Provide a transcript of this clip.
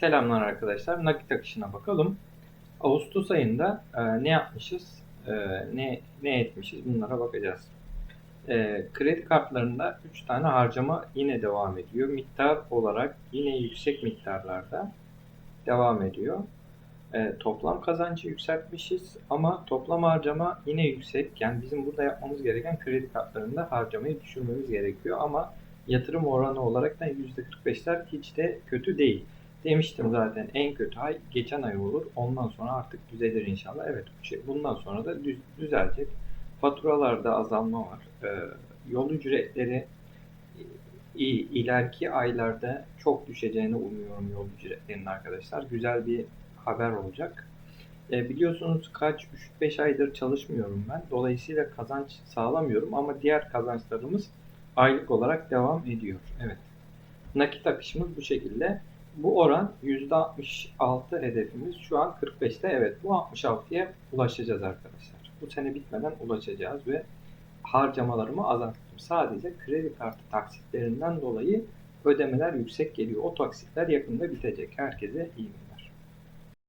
Selamlar arkadaşlar. Nakit akışına bakalım. Ağustos ayında e, ne yapmışız, e, ne ne etmişiz bunlara bakacağız. E, kredi kartlarında 3 tane harcama yine devam ediyor. Miktar olarak yine yüksek miktarlarda devam ediyor. E, toplam kazancı yükseltmişiz ama toplam harcama yine yüksek. Yani bizim burada yapmamız gereken kredi kartlarında harcamayı düşürmemiz gerekiyor ama yatırım oranı olarak da %45'ler hiç de kötü değil. Demiştim zaten en kötü ay geçen ay olur. Ondan sonra artık düzelir inşallah. Evet şey- bundan sonra da düz, düzelecek. Faturalarda azalma var. Ee, yol ücretleri ileriki aylarda çok düşeceğini umuyorum yol ücretlerinin arkadaşlar. Güzel bir haber olacak. E, biliyorsunuz kaç 3-5 aydır çalışmıyorum ben. Dolayısıyla kazanç sağlamıyorum ama diğer kazançlarımız aylık olarak devam ediyor. Evet. Nakit akışımız bu şekilde. Bu oran %66 hedefimiz. Şu an 45'te. Evet bu 66'ya ulaşacağız arkadaşlar. Bu sene bitmeden ulaşacağız ve harcamalarımı azalttım. Sadece kredi kartı taksitlerinden dolayı ödemeler yüksek geliyor. O taksitler yakında bitecek. Herkese iyi günler.